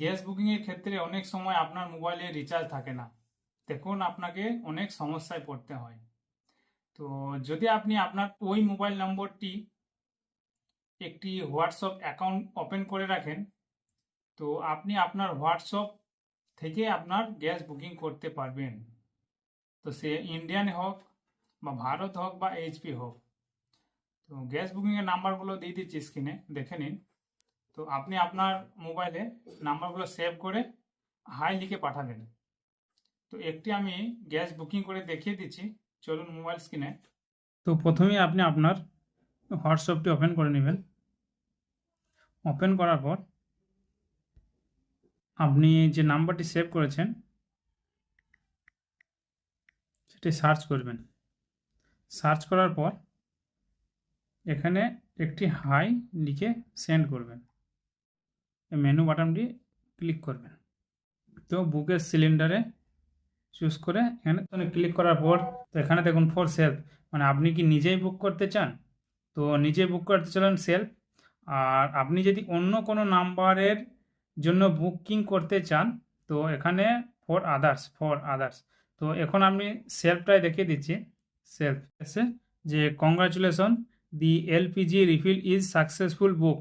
Gas বুকিংয়ের ক্ষেত্রে অনেক সময় আপনার মোবাইলে রিচার্জ থাকে না। তখন আপনাকে অনেক সমস্যায় পড়তে হয়। তো যদি আপনি আপনার ওই মোবাইল নম্বরটি একটি হোয়াটসঅ্যাপ অ্যাকাউন্ট ওপেন করে রাখেন, তো আপনি আপনার হোয়াটসঅ্যাপ থেকে আপনার গ্যাস বুকিং করতে পারবেন। তো সে ইন্ডিয়ান হোক বা ভারত হোক বা এইচপি হোক। তো গ্যাস বুকিংয়ের নাম্বারগুলো দিয়ে দিচ্ছি স্ক্রিনে, দেখে নিন। তো আপনি আপনার মোবাইলে নাম্বারগুলো সেভ করে হাই লিখে পাঠাবেন তো একটি আমি গ্যাস বুকিং করে দেখিয়ে দিচ্ছি। চলুন মোবাইল স্ক্রিনে। তো প্রথমেই আপনি আপনার হোয়াটসঅ্যাপটি ওপেন করে নেবেন। ওপেন করার পর আপনি যে নাম্বারটি সেভ করেছেন, সেটি সার্চ করবেন। সার্চ করার পর এখানে একটি হাই লিখে সেন্ড করবেন। মেনু বাটনটি ক্লিক করবেন। তো বুকের সিলিন্ডারে চুজ করে এখানে ক্লিক করার পর, তো এখানে দেখুন ফর সেলফ মানে আপনি কি নিজেই বুক করতে চান? তো নিজে বুক করতে চলেন সেলফ আর আপনি যদি অন্য কোনো নাম্বারের জন্য বুকিং করতে চান, তো এখানে ফর আদার্স ফর আদার্স তো এখন আমি সেলফটাই দেখিয়ে দিচ্ছি। সেলফ এসে যে congratulation the LPG refill is successful book